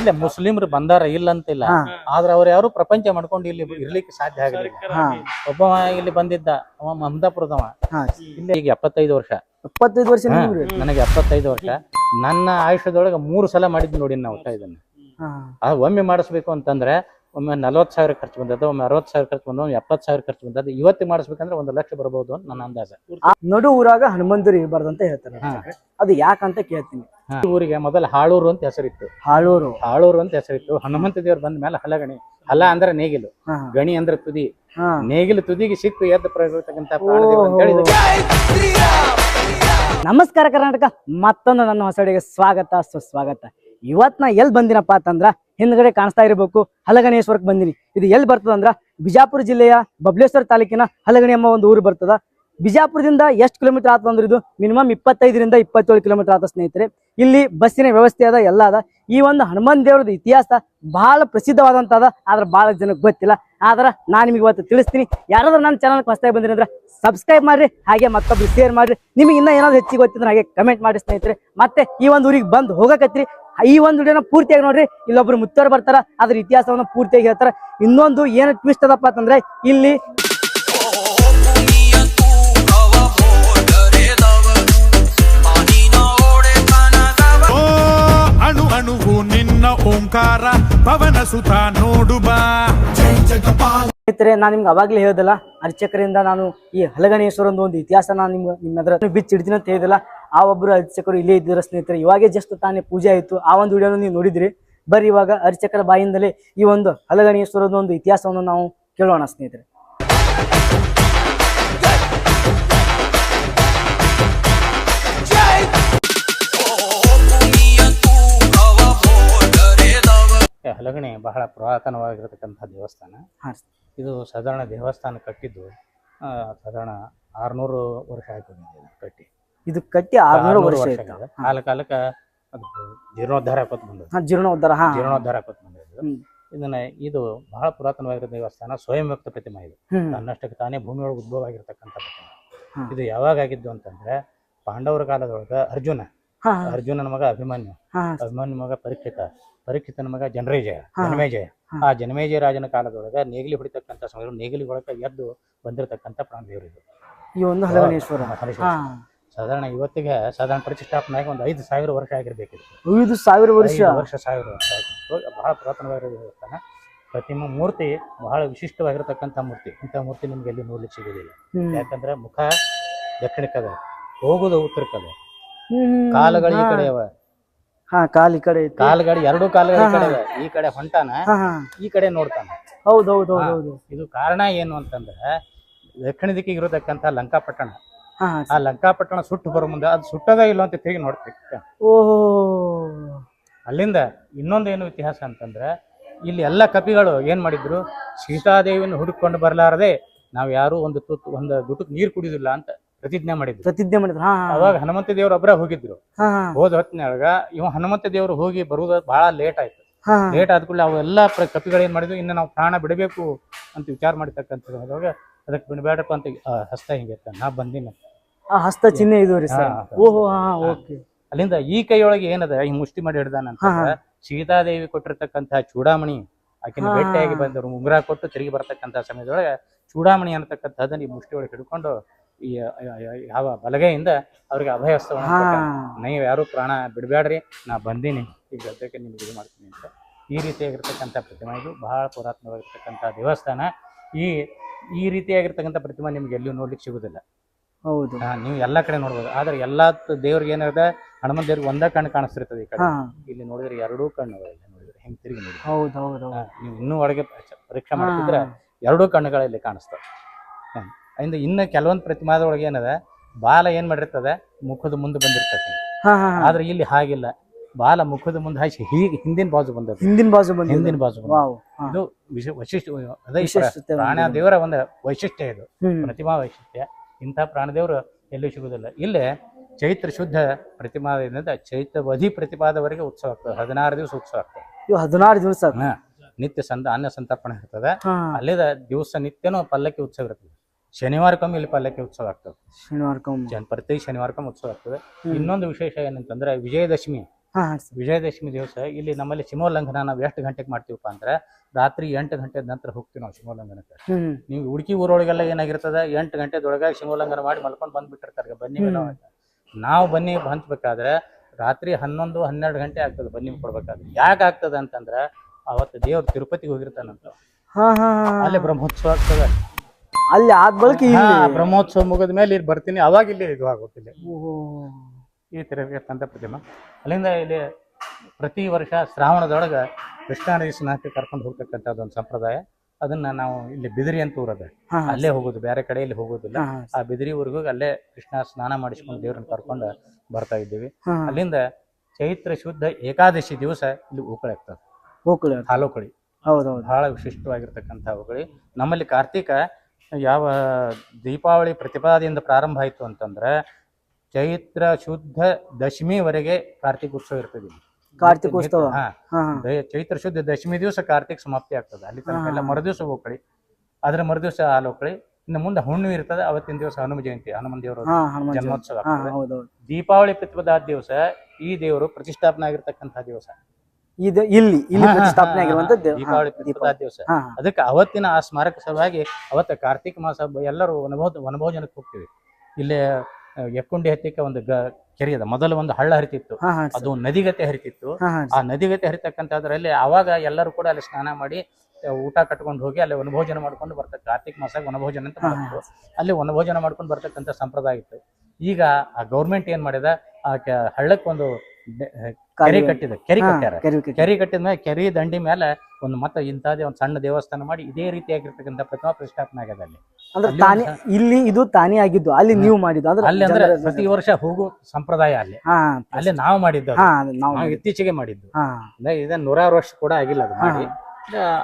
ಇಲ್ಲ ಮುಸ್ಲಿಮ್ರು ಬಂದಾರ ಇಲ್ಲ ಅಂತಿಲ್ಲ. ಆದ್ರೆ ಅವ್ರು ಯಾರು ಪ್ರಪಂಚ ಮಾಡ್ಕೊಂಡು ಇಲ್ಲಿ ಇರ್ಲಿಕ್ಕೆ ಸಾಧ್ಯ ಆಗಲಿಲ್ಲ. ಒಬ್ಬ ಇಲ್ಲಿ ಬಂದಿದ್ದ ಅವ ಮಮದಾಪುರದವ ಇಲ್ಲಿ ಈಗ ಎಪ್ಪತ್ತೈದು ವರ್ಷ. ಎಪ್ಪತ್ತೈದು ವರ್ಷ ನನಗೆ ಎಪ್ಪತ್ತೈದು ವರ್ಷ. ನನ್ನ ಆಯುಷ್ಯದೊಳಗೆ ಮೂರು ಸಲ ಮಾಡಿದ್ ನೋಡಿ ನಾವು ಒಟ್ಟ ಇದನ್ನ. ಒಮ್ಮೆ ಮಾಡಿಸ್ಬೇಕು ಅಂತಂದ್ರೆ ಒಮ್ಮೆ ನಲವತ್ತು ಸಾವಿರ ಖರ್ಚು ಬಂದದ್ದು ಒಮ್ಮೆ ಅರವತ್ತು ಸಾವಿರ ಖರ್ಚು ಬಂದ ಒಮ್ಮೆ ಎಪ್ಪತ್ತು ಸಾವಿರ ಖರ್ಚು ಬಂದದ್ದು ಇವತ್ತು ಮಾಡಿಸ್ಬೇಕಂದ್ರೆ ಒಂದು ಲಕ್ಷ ಬರಬಹುದು ಅಂತ ನನ್ನ ಅಂದಾಜ. ನಡು ಊರಾಗ ಹನುಮಂತರಿ ಇರಬಾರ್ದು ಅಂತ ಹೇಳ್ತಾರೆ. ಅದು ಯಾಕಂತ ಕೇಳ್ತೀನಿ. ಈ ಊರಿಗೆ ಮೊದಲು ಹಾಳೂರು ಅಂತ ಹೆಸರಿತ್ತು. ಹಾಳೂರು. ಹಾಳೂರು ಅಂತ ಹೆಸರಿತ್ತು. ಹನುಮಂತ ದೇವ್ರು ಬಂದ ಮೇಲೆ ಹಲಗಣಿ ಹಲ ಅಂದ್ರೆ ನೇಗಿಲು ಗಣಿ ಅಂದ್ರೆ ತುದಿ. ನೇಗಿಲು ತುದಿಗೆ ಸಿಕ್ಕು ಎದ್ದು ಪ್ರಯೋಗಿರ್ತಕ್ಕಂಥ ನಮಸ್ಕಾರ ಕರ್ನಾಟಕ. ಮತ್ತೊಂದು ನನ್ನ ಹೊಸಡಿಗೆ ಸ್ವಾಗತ ಸುಸ್ವಾಗತ. ಇವತ್ ನಾ ಎಲ್ಲಿ ಬಂದಿನಪ್ಪ ಅಂತಂದ್ರ ಹಿಂದ್ಗಡೆ ಕಾಣಿಸ್ತಾ ಇರಬೇಕು ಹಲಗಣೇಶ್ವರಕ್ಕೆ ಬಂದಿನಿ. ಇದು ಎಲ್ಲಿ ಬರ್ತದಂದ್ರ ಬಿಜಾಪುರ ಜಿಲ್ಲೆಯ ಬಬ್ಲೇಶ್ವರ ತಾಲೂಕಿನ ಹಲಗಣಿ ಎಂಬ ಒಂದು ಊರು ಬರ್ತದ. ಬಿಜಾಪುರದಿಂದ ಎಷ್ಟು ಕಿಲೋಮೀಟರ್ ಆತದ ಅಂದ್ರೆ ಇದು ಮಿನಿಮಮ್ ಇಪ್ಪತ್ತೈದರಿಂದ ಇಪ್ಪತ್ತೇಳು ಕಿಲೋಮೀಟರ್ ಆತ ಸ್ನೇಹಿತರೆ. ಇಲ್ಲಿ ಬಸ್ಸಿನ ವ್ಯವಸ್ಥೆ ಅದ, ಎಲ್ಲ ಅದ. ಈ ಒಂದು ಹನುಮಾನ್ ದೇವರದ ಇತಿಹಾಸ ಬಹಳ ಪ್ರಸಿದ್ಧವಾದಂತದ, ಆದ್ರೆ ಬಹಳ ಜನಕ್ಕೆ ಗೊತ್ತಿಲ್ಲ. ಆದ್ರ ನಾನು ನಿಮಗೆ ಇವತ್ತು ತಿಳಿಸ್ತೀನಿ. ಯಾರಾದ್ರೂ ನನ್ನ ಚಾನಲ್ ಹೊಸದಾಗಿ ಬಂದಿರಿ ಅಂದ್ರೆ ಸಬ್ಸ್ಕ್ರೈಬ್ ಮಾಡ್ರಿ, ಹಾಗೆ ಮತ್ತೊಬ್ರು ಶೇರ್ ಮಾಡ್ರಿ. ನಿಮಗೆ ಇನ್ನ ಏನಾದ್ರು ಹೆಚ್ಚಿಗೆ ಗೊತ್ತಿದ್ರೆ ಹಾಗೆ ಕಮೆಂಟ್ ಮಾಡಿ ಸ್ನೇಹಿತರೆ. ಮತ್ತೆ ಈ ಒಂದು ಊರಿಗೆ ಬಂದು ಹೋಗಕತ್ರಿ. ಈ ಒಂದು ವಿಡಿಯೋನ ಪೂರ್ತಿಯಾಗಿ ನೋಡ್ರಿ. ಇಲ್ಲೊಬ್ರು ಮುತ್ತೋರು ಬರ್ತಾರ ಅದ್ರ ಇತಿಹಾಸವನ್ನ ಪೂರ್ತಿಯಾಗಿ ಹೇಳ್ತಾರ. ಇನ್ನೊಂದು ಏನು ಟ್ವಿಸ್ಟ್ ಅದಪ್ಪ ಅಂತಂದ್ರೆ ಇಲ್ಲಿ ಅಣು ಅಣುವು ನಿನ್ನ ಓಂಕಾರ ಪವನ ಸುತ ನೋಡು ಬಾ. ಸ್ನೇಹಿತರೆ ನಾನು ನಿಮ್ಗೆ ಅವಾಗಲೇ ಹೇಳ್ದಲ್ಲ ಅರ್ಚಕರಿಂದ ನಾನು ಈ ಹಲಗಣೇಶ್ವರ ಒಂದು ಇತಿಹಾಸ ನಾನು ನಿಮ್ಗೆ ನಿಮ್ಮ ಬಿಚ್ಚಿಡ್ತೀನಿ ಅಂತ ಹೇಳಿದಲ್ಲ ಆ ಒಬ್ಬರು ಅರ್ಚಕರು ಇಲ್ಲೇ ಇದ್ದಿರೋ ಸ್ನೇಹಿತರೆ ಇವಾಗೇ ಜಸ್ಟ್ ತಾನೇ ಪೂಜೆ ಆಯಿತು. ಆ ಒಂದು ವಿಡಿಯೋನ ನೀವು ನೋಡಿದ್ರಿ. ಬರೀ ಇವಾಗ ಅರ್ಚಕರ ಬಾಯಿಂದಲೇ ಈ ಒಂದು ಹಲಗಣೇಶ್ವರದ ಒಂದು ಇತಿಹಾಸವನ್ನು ನಾವು ಕೇಳೋಣ ಸ್ನೇಹಿತರೆ. ಹಲಗಣೆ ಬಹಳ ಪುರಾತನವಾಗಿರತಕ್ಕಂಥ ದೇವಸ್ಥಾನ. ಹಾ ಇದು ಸಾಧಾರಣ ದೇವಸ್ಥಾನ ಕಟ್ಟಿದ್ದು ಸಾಧಾರಣ ಆರುನೂರು ವರ್ಷ ಆಯ್ತು ಕಟ್ಟಿ. ಇದು ಕಟ್ಟಿ ಆರ್ನೂರು ವರ್ಷ ಆಯ್ತು. ಕಾಲ ಕಾಲಕ್ಕೆ ಅದು ಜೀರ್ಣೋದ್ಧಾರ ಆಕೋತ್ ಬಂದದ್ದು. ಹಾ ಜೀರ್ಣೋದ್ಧಾರ ಹಾ. ಜೀರ್ಣೋದ್ಧಾರ ಬಂದದ್ದು. ಇದನ್ನ ಇದು ಬಹಳ ಪುರಾತನವಾಗಿರೋ ದೇವಸ್ಥಾನ ಸ್ವಯಂ ವ್ಯಕ್ತ ಪ್ರತಿಮೆ ಇದು. ತನ್ನಷ್ಟಕ್ಕೆ ತಾನೇ ಭೂಮಿಯೊಳಗೆ ಉದ್ಭವ ಆಗಿರ್ತಕ್ಕಂಥ ಪ್ರತಿಮೆ ಇದು ಯಾವಾಗ ಆಗಿದ್ದು ಅಂತಂದ್ರೆ ಪಾಂಡವರ ಕಾಲದೊಳಗ ಅರ್ಜುನ. ಅರ್ಜುನನ ಮಗ ಅಭಿಮನ್ಯು. ಅಭಿಮನ್ಯು ಮಗ ಪರೀಕ್ಷಿತ ಪರೀಕ್ಷಿತನ ಮಗ ಜನರೇಜಯ. ಜನಮೇಜಯ. ಆ ಜನಮೇಜಯ ರಾಜನ ಕಾಲದೊಳಗ ನೇಗಿಲಿ ಹೊಡಿತಕ್ಕಂಥ ಸಮಯ ಒಳಗ ಎದ್ದು ಬಂದಿರತಕ್ಕಂಥ ಪ್ರಾಣದೇವರು ಇದು. ಈ ಒಂದು ಹಲವನೇಶ್ವರ ಸಾಧಾರಣ ಇವತ್ತಿಗೆ ಸಾಧಾರಣ ಪ್ರತಿಷ್ಠಾಪನೆ ಆಗಿ ಒಂದು ಐದು ಸಾವಿರ ವರ್ಷ ಆಗಿರ್ಬೇಕು. ಐದು ಸಾವಿರ ವರ್ಷ? ವರ್ಷ ಸಾವಿರ ವರ್ಷ ಬಹಳ ಪುರಾತನವಾಗಿರೋ ದೇವಸ್ಥಾನ. ಪ್ರತಿಮ ಮೂರ್ತಿ ಬಹಳ ವಿಶಿಷ್ಟವಾಗಿರತಕ್ಕಂಥ ಮೂರ್ತಿ. ಇಂಥ ಮೂರ್ತಿ ನಿಮ್ಗೆ ಎಲ್ಲಿ ನೋಡ್ಲಿಕ್ಕೆ ಸಿಗೋದಿಲ್ಲ. ಯಾಕಂದ್ರೆ ಮುಖ ದಕ್ಷಿಣಕ್ಕದ ಹೋಗುದು ಉತ್ತರಕ್ಕದ. ಕಾಲುಗಳು ಈ. ಕಡೆ ಅವ. ಹಾ ಕಾಲ್ ಈ ಕಡೆ ಕಾಲುಗಳು ಎರಡು ಕಾಲುಗಳು ಈ ಕಡೆ. ಈ ಕಡೆ ಹೊಂಟಾನ ಈ ಕಡೆ ನೋಡ್ತಾನ. ಹೌದು ಹೌದು ಹೌದು. ಇದು ಕಾರಣ ಏನು ಅಂತಂದ್ರೆ ದಕ್ಷಿಣ ದಿಕ್ಕಿಗೆ ಇರತಕ್ಕಂಥ ಲಂಕಾಪಟ್ಟಣ. ಆ ಲಂಕಾಪಟ್ಟಣ ಸುಟ್ಟು ಬರೋ ಮುಂದೆ ಅದು ಸುಟ್ಟದ ಇಲ್ಲ ಅಂತ ತಿರುಗಿ ನೋಡ್ತೀವಿ. ಓಹೋ. ಅಲ್ಲಿಂದ ಇನ್ನೊಂದು ಏನು ಇತಿಹಾಸ ಅಂತಂದ್ರೆ ಇಲ್ಲಿ ಎಲ್ಲ ಕಪಿಗಳು ಏನ್ ಮಾಡಿದ್ರು? ಸೀತಾದೇವಿಯನ್ನು ಹುಡುಕೊಂಡು ಬರಲಾರದೆ ನಾವು ಯಾರು ಒಂದು ತುತ್ತು ಒಂದು ಗುಟುಕ್ ನೀರು ಕುಡಿದಿಲ್ಲ ಅಂತ ಪ್ರತಿಜ್ಞೆ ಮಾಡಿದ್ರು. ಪ್ರತಿಜ್ಞೆ ಮಾಡಿದ್ರು ಅವಾಗ ಹನುಮಂತ ದೇವ್ರ ಒಬ್ಬರೇ ಹೋಗಿದ್ರು. ಹೋದ ಹೊತ್ತಿನೊಳಗ ಇವ ಹನುಮಂತ ದೇವ್ರು ಹೋಗಿ ಬರುವುದು ಬಹಳ ಲೇಟ್ ಆಯ್ತು. ಲೇಟ್ ಆದ ಕೂಡಲೇ ಅವೆಲ್ಲ ಪ್ರ ಕಪಿಗಳು ಏನ್ ಮಾಡಿದ್ರು? ಇನ್ನು ನಾವು ಪ್ರಾಣ ಬಿಡಬೇಕು ಅಂತ ವಿಚಾರ ಮಾಡಿರ್ತಕ್ಕಂಥದ್ದು. ಅದಕ್ಕೆ ಬಿಡಬೇಡಪ್ಪ ಅಂತ ಹಸ್ತ ಹಿಂಗೆ ನಾ ಬಂದಿನ. ಹಸ್ತ ಚಿಹ್ನೆ ಇದು ರೀ ಸರ್. ಓಹೋ ಹಾ ಓಕೆ. ಅಲ್ಲಿಂದ ಈ ಕೈಯೊಳಗೆ ಏನದ? ಈ ಮುಷ್ಟಿ ಮಾಡಿ ಹಿಡ್ದಾನ ಅಂತ ಹಾ, ಹಾ. ಸೀತಾದೇವಿ ಕೊಟ್ಟಿರ್ತಕ್ಕಂತಹ ಚೂಡಾಮಣಿ ಆಕಿನ ಬೆಟ್ಟೆಯಾಗಿ ಭೇಟಿಯಾಗಿ ಬಂದರು ಉಂಗುರ ಕೊಟ್ಟು ತಿರುಗಿ ಬರ್ತಕ್ಕಂಥ ಸಮಯದೊಳಗೆ ಚೂಡಾಮಣಿ ಅನ್ನತಕ್ಕಂಥದ್ದನ್ನ ಈ ಮುಷ್ಟಿ ಒಳಗೆ ಹಿಡ್ಕೊಂಡು ಈ ಯಾವ ಬಲಗೈಯಿಂದ ಅವ್ರಿಗೆ ಅಭಯಸ್ತವನ್ನು ನೀವು ಯಾರು ಪ್ರಾಣ ಬಿಡಬೇಡ್ರಿ ನಾ ಬಂದೀನಿ. ಈ ಸದ್ಯಕ್ಕೆ ನಿಮ್ಗೆ ಇದು ಮಾಡ್ತೀನಿ ಅಂತ. ಈ ರೀತಿಯಾಗಿರ್ತಕ್ಕಂಥ ಪ್ರತಿಮೆ ಇದು. ಬಹಳ ಪುರಾತನವಾಗಿರ್ತಕ್ಕಂಥ ದೇವಸ್ಥಾನ. ಈ ಈ ರೀತಿಯಾಗಿರ್ತಕ್ಕಂಥ ಪ್ರತಿಮೆ ನಿಮ್ಗೆ ಎಲ್ಲಿಯೂ ನೋಡ್ಲಿಕ್ಕೆ ಸಿಗುದಿಲ್ಲ ಹೌದು. ಹಾ, ನೀವು ಎಲ್ಲಾ ಕಡೆ ನೋಡ್ಬೋದು. ಆದ್ರೆ ಎಲ್ಲಾ ತ- ದೇವ್ರಿಗೆ ಏನಿದೆ ಹನುಮಂತ ದೇವ್ರಿಗೆ ಒಂದೇ ಕಣ್ಣು ಕಾಣಿಸ್ತಿರ್ತದೆ ಈ ಕಡೆ. ಹಾ. ಇಲ್ಲಿ ನೋಡಿದ್ರೆ ಎರಡೂ ಕಣ್ಣು ಅವ ಇಲ್ಲಿ ನೋಡಿದ್ರೆ ಹೆಂಗ್ ತಿರುಗಿ ನೋಡಿ ಹೌದು ಹೌದು ಹೌದು. ನೀವು ಇನ್ನೂ ಒಳಗೆ ಪರೀಕ್ಷೆ- ಪರೀಕ್ಷೆ ಮಾಡ್ತಿದ್ರೆ ಎರಡೂ ಕಣ್ಣುಗಳು ಇಲ್ಲಿ ಕಾಣಿಸ್ತವೆ. ಹ್ಮ್. ಇಂದ ಇನ್ನು ಕೆಲವೊಂದು ಪ್ರತಿಮಾದೊಳಗೆ ಏನದ ಬಾಲ ಏನ್ ಮಾಡಿರ್ತದೆ ಮುಖದ ಮುಂದೆ ಬಂದಿರ್ತದೆ. ಹಾ ಹಾ ಹಾ. ಆದ್ರೆ ಇಲ್ಲಿ ಹಾಗಿಲ್ಲ. ಬಾಲ ಮುಖದ ಮುಂದೆ ಹಾಕಿ ಹೀಗೆ ಹಿಂದಿನ ಬಾಜು ಬಂದ ಹಿಂದಿನ ಬಾಜು ಬಂದಿದೆ ಹಿಂದಿನ ಬಾಜು ಬಂದದ್ದು. ವಾವ್ ಹಾ. ಇದು ವಿಶೇಷ ವೈಶಿಷ್ಟ್ಯ ಅದೇ ಈ ವಿಶಿಷ್ಟತೆ ಪ್ರಾಣ ಹೊಂದಿದೆ. ದೇವರ ಒಂದು ವೈಶಿಷ್ಟ್ಯ ಇದು. ಹ್ಮ್. ಪ್ರತಿಮಾ ವೈಶಿಷ್ಟ್ಯ. ಇಂಥ ಪ್ರಾಣದೇವರು ಎಲ್ಲೂ ಸಿಗುವುದಿಲ್ಲ. ಇಲ್ಲೇ ಚೈತ್ರ ಶುದ್ಧ ಪ್ರತಿಮಾದಿಂದ ಚೈತ್ರವಧಿ ಪ್ರತಿಪಾದವರೆಗೆ ಉತ್ಸವ ಆಗ್ತದೆ. ಹದಿನಾರು ದಿವಸ ಉತ್ಸವ ಆಗ್ತದೆ. ಇವು ಹದಿನಾರು ದಿವಸ ಹಾ. ನಿತ್ಯ ಸಂದ ಅನ್ನ ಸಂತರ್ಪಣೆ ಇರ್ತದೆ ಅಲ್ಲಿದ ದಿವಸ ನಿತ್ಯನೂ ಪಲ್ಲಕ್ಕಿ ಉತ್ಸವ ಇರ್ತದೆ. ಶನಿವಾರಕ್ಕೊಮ್ಮೆ ಇಲ್ಲಿ ಪಲ್ಲಕ್ಕಿ ಉತ್ಸವ ಆಗ್ತದೆ. ಶನಿವಾರಕ್ಕೊಮ್ಮೆ. ಜನ್ ಪ್ರತಿ ಶನಿವಾರಕ್ಕೊಮ್ಮೆ ಉತ್ಸವ ಆಗ್ತದೆ. ಇನ್ನೊಂದು ವಿಶೇಷ ಏನಂತಂದ್ರೆ ವಿಜಯದಶಮಿ. ಹಾ ಹಾ ಸರ್. ವಿಜಯದಶಮಿ ದಿವಸ ಇಲ್ಲಿ ನಮ್ಮಲ್ಲಿ ಸಿಮೋಲ್ಲಂಘನ ನಾವು ಎಷ್ಟು ಗಂಟೆಗೆ ಮಾಡ್ತೀವಪ್ಪ ಅಂದ್ರೆ ರಾತ್ರಿ ಎಂಟು ಗಂಟೆ ನಂತರ ಹೋಗ್ತೀವಿ ನಾವು ಸಿಮೋಲ್ಲಂಘನಕ್ಕೆ ಹ್ಮ್. ನೀವು ಹುಡುಕಿ ಊರೊಳಗೆಲ್ಲ ಏನಾಗಿರ್ತದೆ ಎಂಟು ಗಂಟೆದೊಳಗೆ ಸಿಮೋಲ್ಲಂಘನ ಮಾಡಿ ಮಲ್ಕೊಂಡು ಬಂದ್ಬಿಟ್ಟಿರ್ತಾರೆ ಬನ್ನಿ ಹ್ಮ್. ನಾವು ಬನ್ನಿ ಹಂಚ್ಬೇಕಾದ್ರೆ ರಾತ್ರಿ ಹನ್ನೊಂದು ಹನ್ನೆರಡು ಗಂಟೆ ಆಗ್ತದೆ ಬನ್ನಿ ಕೊಡ್ಬೇಕಾದ್ರೆ. ಯಾಕೆ ಆಗ್ತದೆ ಅಂತಂದ್ರೆ ಅವತ್ತು ದೇವ್ರು ತಿರುಪತಿಗೆ ಹೋಗಿರ್ತಾನಂತ. ಹಾ ಹಾ ಹಾ. ಅಲ್ಲಿ ಬ್ರಹ್ಮೋತ್ಸವ ಆಗ್ತದೆ. ಅಲ್ಲಿ ಆದ ಬಳಿಕ ಹಾ, ಇಲ್ಲಿ ಬ್ರಹ್ಮೋತ್ಸವ ಮುಗಿದ ಮೇಲೆ ಇಲ್ಲಿ ಬರ್ತೀನಿ. ಅವಾಗ ಇಲ್ಲಿ ಇದು ಆಗೋತಿಲ್ಲ ಓಹೋ. ಈ ತರ ಇರ್ತಂತ ಪ್ರತಿಮಾ. ಅಲ್ಲಿಂದ ಇಲ್ಲಿ ಪ್ರತಿ ವರ್ಷ ಶ್ರಾವಣದೊಳಗೆ ಕೃಷ್ಣಾನದಿ ಸ್ನಾನಕ್ಕೆ ಕರ್ಕೊಂಡು ಹೋಗ್ತಕ್ಕಂಥದ್ದು ಒಂದು ಸಂಪ್ರದಾಯ. ಅದನ್ನ ನಾವು ಇಲ್ಲಿ ಬಿದಿರಿ ಅಂತ ಊರದ. ಅಲ್ಲೇ ಹೋಗೋದು ಬೇರೆ ಕಡೆಯಲ್ಲಿ ಹೋಗೋದಿಲ್ಲ. ಹಾ ಹಾ. ಆ ಬಿದಿರಿ ಊರಿಗೂ ಅಲ್ಲೇ ಕೃಷ್ಣ ಸ್ನಾನ ಮಾಡಿಸ್ಕೊಂಡು ದೇವ್ರನ್ನ ಕರ್ಕೊಂಡು ಬರ್ತಾ ಇದ್ದೀವಿ. ಅಲ್ಲಿಂದ ಚೈತ್ರ ಶುದ್ಧ ಏಕಾದಶಿ ದಿವಸ ಇಲ್ಲಿ ಓಕಳಿ ಆಗ್ತದೆ. ಓಕಳಿ ಹಾಲೋಕಳಿ. ಹೌದೌದು. ಬಹಳ ವಿಶಿಷ್ಟವಾಗಿರ್ತಕ್ಕಂಥ ಅವುಗಳು ನಮ್ಮಲ್ಲಿ ಕಾರ್ತಿಕ ಯಾವ ದೀಪಾವಳಿ ಪ್ರತಿಪಾದಿಯಿಂದ ಪ್ರಾರಂಭ ಆಯಿತು ಅಂತಂದ್ರೆ ಚೈತ್ರ ಶುದ್ಧ ದಶಮಿವರೆಗೆ ಕಾರ್ತಿಕ ಉತ್ಸವ ಇರ್ತದೆ ಇಲ್ಲಿ. ಕಾರ್ತಿಕೋತ್ಸವ. ಹಾ. ಹಾ ಹಾ. ದ- ಚೈತ್ರ ಶುದ್ಧ ದಶಮಿ ದಿವಸ ಕಾರ್ತಿಕ್ ಸಮಾಪ್ತಿ ಆಗ್ತದೆ. ಅಲ್ಲಿ ತನಕ ಎಲ್ಲ. ಮರುದಿವಸ ಹೋಗ್ಕಳಿ. ಅದ್ರ ಮರುದಿವಸ ಹಾಲು ಹೋಗ್ಕಳಿ ಇನ್ನು ಮುಂದೆ ಹುಣ್ಣು ಇರ್ತದೆ ಅವತ್ತಿನ ದಿವಸ ಹನುಮ ಜಯಂತಿ ಹನುಮನ್ ದೇವರ ಹಾ ಹನುಮಾನ್ ಜಯಂತಿ. ಜನ್ಮೋತ್ಸವ ಹಾ ಆಗ್ತದೆ. ಹೌದೌದು. ದೀಪಾವಳಿ ಪ್ರತಿಪದಾದ ದಿವಸ ಈ ದೇವರು ಪ್ರತಿಷ್ಠಾಪನೆ ಆಗಿರ್ತಕ್ಕಂಥ ದಿವಸ. ಇದು ಇಲ್ಲಿ ಇಲ್ಲಿ ಹಾ, ಹಾ, ಪ್ರತಿಷ್ಠಾಪನೆ ಹಾ, ಆಗಿರುವಂತದ್ದು ದೀಪಾವಳಿ ಪ್ರತಿಪದಾದ ದಿವಸ. ಹಾ ಅದಕ್ಕೆ ಅವತ್ತಿನ ಆ ಸ್ಮಾರಕ ಸಲುವಾಗಿ ಅವತ್ತ ಕಾರ್ತಿಕ ಮಾಸ ಬ- ಎಲ್ಲರೂ ವನಭೋಜ ವನಭೋಜನಕ್ಕೆ ಹೋಗ್ತೀವಿ. ಇಲ್ಲಿ ಎಕ್ಕುಂಡಿ ಹತ್ತಿಕ್ಕೆ ಒಂದು ಕೆರೆ ಅದ ಮೊದಲು ಒಂದು ಹಳ್ಳ ಹರಿತಿತ್ತು. ಅದು ನದಿಗತೆ ಹರಿತಿತ್ತು. ಆ ನದಿಗತೆ ಹರಿತಕ್ಕಂಥದ್ರಲ್ಲಿ ಅವಾಗ ಎಲ್ಲರೂ ಕೂಡ ಅಲ್ಲಿ ಸ್ನಾನ ಮಾಡಿ ಊಟ ಕಟ್ಕೊಂಡು ಹೋಗಿ ಅಲ್ಲಿ ವನಭೋಜನ ಮಾಡ್ಕೊಂಡು ಬರ್ತಕ್ಕ. ಕಾರ್ತಿಕ ಮಾಸಾಗ ವನಭೋಜನ ಅಂತ. ಮಾಡ್ತಾರೆ ಅಲ್ಲಿ ವನಭೋಜನ ಮಾಡ್ಕೊಂಡು ಬರ್ತಕ್ಕಂಥ ಸಂಪ್ರದಾಯ ಇತ್ತು. ಈಗ ಆ ಗೌರ್ಮೆಂಟ್ ಏನ್ ಮಾಡಿದ? ಆ ಹಳ್ಳಕ್ಕೊಂದು ಹಳ್ಳಕ್ಕೆ ಒಂದು ಡೆ- ಕೆರೆ. ಕಟ್ಟಿದ. ಕೆರೆ ಕಟ್ಟ್ಯಾರ. ಕೆರೆ ಕಟ್ಟಿದ್ಮೇಲೆ ಕೆರೆ ಕಟ್ಟಿದ ಮೇಲೆ ಕೆರೆ ದಂಡಿ ಮೇಲೆ ಒಂದು ಮತ್ತೆ ಇಂಥದ್ದೇ ಒಂದು ಸಣ್ಣ ದೇವಸ್ಥಾನ ಮಾಡಿ ಇದೇ ರೀತಿಯಾಗಿರ್ತಕ್ಕಂಥ ಪ್ರತಿಮಾ ಪ್ರತಿಷ್ಠಾಪನೆ ಆಗಿದೆ ಅಲ್ಲಿ. ಅಂದ್ರೆ ತಾನೇ ಇಲ್ಲಿ ಇದು ತಾನೇ ಆಗಿದ್ದು ಅಲ್ಲಿ ನೀವು ಮಾಡಿದ್ದು ಅಂದ್ರೆ ಅಲ್ಲಿ ಅಂದ್ರೆ ಪ್ರತಿ ವರ್ಷ ಹೋಗು ಸಂಪ್ರದಾಯ ಅಲ್ಲಿ. ಅಲ್ಲಿ ನಾವು ಮಾಡಿದ್ದು ನಾವು. ಇತ್ತೀಚೆಗೆ ಮಾಡಿದ್ದು. ಅಂದ್ರೆ ಇದನ್ನ ನೂರಾರು ವರ್ಷ ಕೂಡ ಆಗಿಲ್ಲ ಅದು ಮಾಡಿ.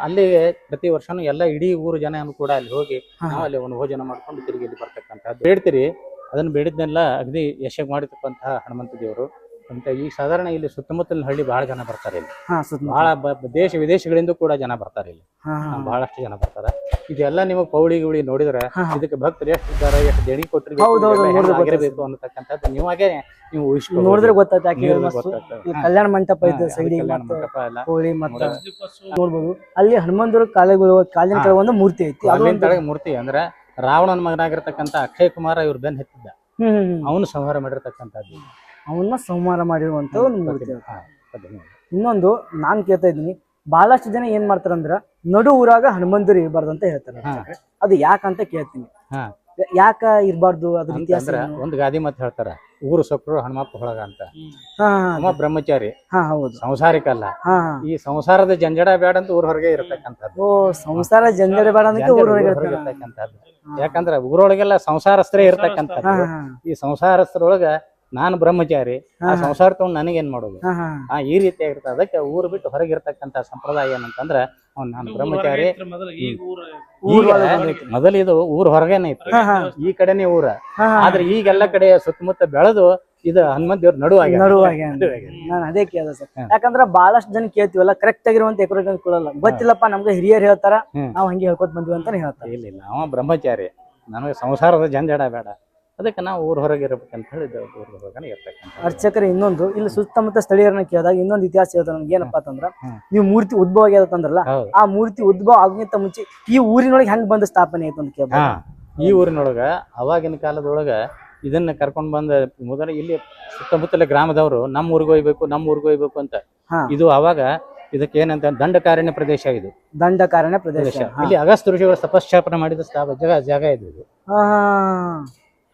ಅಲ್ಲಿ ಪ್ರತಿ ವರ್ಷನು ಎಲ್ಲ ಇಡೀ ಊರು ಜನ ಕೂಡ ಅಲ್ಲಿ ಹೋಗಿ. ನಾವು ಅಲ್ಲಿ ಒಂದು ಭೋಜನ ಮಾಡ್ಕೊಂಡು ತಿರುಗಿ ಇಲ್ಲಿ ಬರ್ತಕ್ಕಂಥದ್ದು. ಬೇಡ್ತೀರಿ ಅದನ್ನ ಬೇಡಿದ್ನೆಲ್ಲ ಅಗ್ದಿ ಯಶಗ್ ಮಾಡಿರ್ತಕ್ಕಂತಹ ಹನುಮಂತ ದೇವರು. ಅಂತ ಈ ಸಾಧಾರಣ ಇಲ್ಲಿ ಸುತ್ತಮುತ್ತಲಿನ ಹಳ್ಳಿ ಬಹಳ ಜನ ಬರ್ತಾರೆ ಇಲ್ಲಿ ಹಾ ಸುತ್ತ ಬಹಳ ಬ- ದೇಶ ವಿದೇಶಗಳಿಂದ ಕೂಡ ಜನ ಬರ್ತಾರೆ ಇಲ್ಲಿ ಹಾ ಹಾ. ಬಹಳಷ್ಟು ಜನ ಬರ್ತಾರೆ ಇದೆಲ್ಲ ನಿಮಗೆ ಪೌಳಿ ಗುಳಿ ನೋಡಿದ್ರೆ ಹಾ, ಹಾ. ಇದಕ್ಕೆ ಭಕ್ತರು ಎಷ್ಟು ಇದ್ದಾರೆ ಎಷ್ಟು ದೇಣಿ ಕೊಟ್ಟಿರ್ಬೇಕು ಹೌದು, ಹೌದು, ನೋಡಿದ್ರೆ ಹೆಂಗ್ ಆಗಿರ್ಬೇಕು ಅನ್ನತಕ್ಕಂಥದ್ದು ನೀವಾಗೆ ನೀವು. ನೋಡಿದ್ರೆ ಗೊತ್ತಾಯ್ತು ಯಾಕೆ ನೋಡಿದ್ರೆ ಮಸ್ತು. ಗೊತ್ತಾಗ್ತದೆ. ಈ ಕಲ್ಯಾಣ ಮಂಟಪ ಇದೆ ಇದ್ದು ಸೈಡಿಗೆ ಮತ್ತೆ ಕೋಳಿ ಮತ್ತೆ. ನೋಡ್ಬೋದು ಅಲ್ಲಿ ಹನುಮಂತರ ಕಾಲೇಜು ಕಾಲಿನ. ಕೆಳಗೆ ಒಂದು ಮೂರ್ತಿ ಐತಿ ಅದು ಅಲ್ಲಿನ ಒಂದು ಮೂರ್ತಿ ಅಂದ್ರೆ ರಾವಣನ ಮಗನಾಗಿರ್ತಕ್ಕಂಥ ಅಕ್ಷಯ್ ಕುಮಾರ ಇವ್ರ ಬೆನ್ ಹತ್ತಿದ್ದ ಹ್ಮ್ ಹ್ಮ್, ಹ್ಮ್. ಅವನು ಸಂಹಾರ ಮಾಡಿರ್ತಕ್ಕಂಥದ್ದು ಅವನ್ನ ಸಂಹಾರ ಮಾಡಿರುವಂತ ಒಂದು ಮೂರ್ತಿ. ಇನ್ನೊಂದು ನಾನ್ ಕೇಳ್ತಾ ಇದ್ದೀನಿ ಬಹಳಷ್ಟು ಜನ ಏನ್ ಮಾಡ್ತಾರಂದ್ರ ನಡು ಊರಾಗ ಹನುಮಂತರು ಇರಬಾರ್ದು ಅಂತ ಹೇಳ್ತಾರೆ. ಅದು ಯಾಕಂತ ಕೇಳ್ತೀನಿ. ಯಾಕ ಇರಬಾರ್ದು ಅದ್ರ ಇತಿಹಾಸ? ಒಂದು ಗಾದಿ ಮತ್ತೆ ಹೇಳ್ತಾರ ಊರು ಸೊಕ್ಕರು ಹನುಮಪ್ಪ ಹೊಳಗ ಅಂತ. ಬ್ರಹ್ಮಚಾರಿ. ಸಂಸಾರಿಕ ಅಲ್ಲ. ಈ ಸಂಸಾರದ ಜಂಜಡ ಬೇಡ ಅಂತ ಊರ ಹೊರಗೆ ಇರತಕ್ಕಂಥದ್ದು. ಓ ಸಂಸಾರ ಜಂಜಡ ಬೇಡ ಅಂತ ಊರ ಹೊರಗೆ. ಇರ್ತಕ್ಕಂಥದ್ದು. ಯಾಕಂದ್ರ ಊರೊಳಗೆಲ್ಲ ಸಂಸಾರಸ್ಥರೇ ಇರ್ತಕ್ಕಂಥದ್ದು. ಈ ಸಂಸಾರಸ್ಥರೊಳಗ ನಾನು ಬ್ರಹ್ಮಚಾರಿ ಆ. ಸಂಸಾರ ತಗೊಂಡು ನನಗೇನ್ ಮಾಡೋದು? ಆ ಈ ರೀತಿ ಆಗಿರ್ತದೆ ಅದಕ್ಕೆ ಊರು ಬಿಟ್ಟು ಹೊರಗಿರ್ತಕ್ಕಂಥ ಸಂಪ್ರದಾಯ ಏನಂತಂದ್ರೆ ಅವ್ನು ನಾನು ಬ್ರಹ್ಮಚಾರಿ. ಮೊದಲು ಇದು ಊರ್ ಹೊರಗೇನೆ ಇತ್ತು. ಈ ಕಡೆನೇ ಊರ. ಆದ್ರೆ ಈಗೆಲ್ಲ ಕಡೆ ಸುತ್ತಮುತ್ತ ಬೆಳೆದು ಇದು ಹನುಮಂತ ದೇವ್ರ ನಡುವಾಗಿ ನಡುವಾಗಿ ನಾನು ಅದೇ ಕೇಳ ಸರ್. ಯಾಕಂದ್ರೆ ಬಹಳಷ್ಟು ಜನ ಕೇಳ್ತೀವಲ್ಲ ಕರೆಕ್ಟ್ ಆಗಿರುವಂತ ಎಕರೆ ಕೊಡಲ್ಲ. ಗೊತ್ತಿಲ್ಲಪ್ಪ ನಮ್ಗೆ ಹಿರಿಯರು ಹೇಳ್ತಾರ ನಾವು ಹಂಗೆ ಹೇಳ್ಕೊತ ಬಂದ್ವಿ ಅಂತಾನೆ ಹೇಳ್ತಾರೆ. ಇಲ್ಲ ಇಲ್ಲ. ಅವ ಬ್ರಹ್ಮಚಾರಿ. ನನಗೆ ಸಂಸಾರದ ಜಂಜಡ ಬೇಡ. ಅದಕ್ಕೆ ನಾವು ಊರ ಹೊರಗೆ ಇರಬೇಕಂತ ಹೇಳಿ ಇದು ಊರ್ ಹೊರಗನೆ ಇರ್ತಕ್ಕಂಥ ಅರ್ಚಕರ ಇನ್ನೊಂದು ಇಲ್ಲಿ ಸುತ್ತಮುತ್ತ ಸ್ಥಳೀಯರನ್ನ ಕೇಳಿದಾಗ ಇನ್ನೊಂದು ಇತಿಹಾಸ ಹೇಳ್ತಾರೆ ನಮ್ಗೆ. ಏನಪ್ಪಾ ಅಂತಂದ್ರ. ನೀವು ಮೂರ್ತಿ ಉದ್ಭವ ಆಗ್ಯದಂದ್ರಲ್ಲ ಆ ಮೂರ್ತಿ ಉದ್ಭವ ಆಗೋಕ್ಕಿಂತ ಮುಂಚೆ ಈ ಊರಿನೊಳಗೆ ಹೆಂಗ್ ಬಂದ ಸ್ಥಾಪನೆ ಆಯ್ತು ಅಂತ ಕೇಳ ಈ ಊರಿನೊಳಗ ಅವಾಗಿನ ಕಾಲದೊಳಗ ಇದನ್ನ ಕರ್ಕೊಂಡ್ ಬಂದ ಮೊದಲ ಇಲ್ಲಿ ಸುತ್ತಮುತ್ತಲ ಗ್ರಾಮದವರು ನಮ್ಮ ಊರಿಗೆ ಹೋಗ್ಬೇಕು ನಮ್ಮ ಊರಿಗೆ ಹೋಗ್ಬೇಕು ಅಂತ. ಇದು ಅವಾಗ ಇದಕ್ಕೆ ಏನಂತ ದಂಡಕಾರಣ್ಯ ಪ್ರದೇಶ ಇದು. ದಂಡಕಾರಣ್ಯ ಪ್ರದೇಶ. ಇಲ್ಲಿ ಅಗಸ್ತ್ಯ ಋಷಿಗಳು ತಪಶ್ಚಾಪನೆ ಮಾಡಿದ ಜಾಗ ಜಾಗ ಇದು.